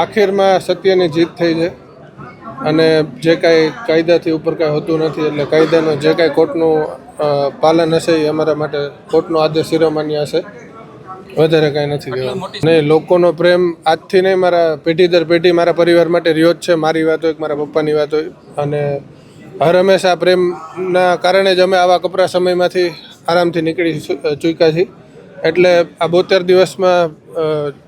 આખીરમાં સત્યની જીત થઈ છે. અને જે કાંઈ કાયદાથી ઉપર કાંઈ હોતું નથી એટલે કાયદાનું જે કાંઈ કોર્ટનું પાલન હશે એ અમારા માટે કોર્ટનો આદેશ શિરોમાન્ય હશે. વધારે કાંઈ નથી કહેવાનું. નહીં લોકોનો પ્રેમ આજથી નહીં મારા પેઢી દર પેઢી મારા પરિવાર માટે રહ્યો જ છે. મારી વાત હોય મારા પપ્પાની વાત હોય. અને હર હંમેશા પ્રેમના કારણે જ અમે આવા કપરા સમયમાંથી આરામથી નીકળી ચૂક્યા છીએ. એટલે આ બોતેર દિવસમાં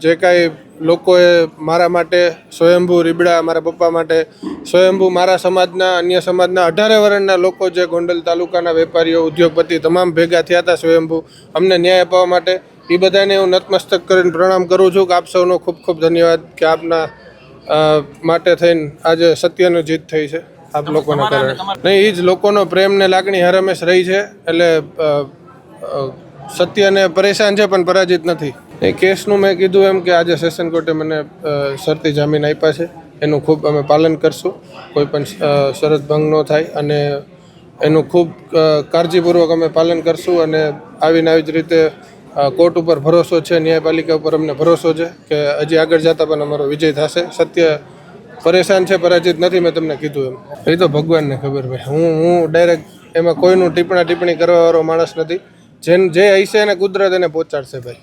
જે કાંઈ લોકોએ મારા માટે સ્વયંભૂ રીબડા મારા પપ્પા માટે સ્વયંભૂ મારા સમાજના અન્ય સમાજના અઢારે વર્ણના લોકો જે ગોંડલ તાલુકાના વેપારીઓ ઉદ્યોગપતિ તમામ ભેગા થયા હતા સ્વયંભૂ. અમને ન્યાય અપાવવા માટે એ બધાને હું નતમસ્તક કરીને પ્રણામ કરું છું. કે આપ સૌનો ખૂબ ખૂબ ધન્યવાદ કે આપના માટે થઈને આજે સત્યનો જીત થઈ છે આપ લોકોના કારણે. નહીં એ જ લોકોનો પ્રેમ ને લાગણી હર હંમેશ રહી છે. એટલે સત્યને પરેશાન છે પણ પરાજિત નથી. એ કેસનું મેં કીધું એમ કે આજે સેશન કોર્ટે મને શરતી જામીન આપ્યા છે. એનું ખૂબ અમે પાલન કરશું. કોઈ પણ શરત ભંગ ન થાય અને એનું ખૂબ કાળજીપૂર્વક અમે પાલન કરશું અને આવીને આવી જ રીતે કોર્ટ ઉપર ભરોસો છે, ન્યાયપાલિકા ઉપર અમને ભરોસો છે કે હજી આગળ જતાં પણ અમારો વિજય થશે. સત્ય પરેશાન છે, પરાજિત નથી, મેં તમને કીધું એમ. એ તો ભગવાનને ખબર ભાઈ. હું હું ડાયરેક્ટ એમાં કોઈનું ટીપણા ટીપણી કરવાવાળો માણસ નથી. જેન, જે હશે એને કુદરત એને પહોંચાડશે ભાઈ.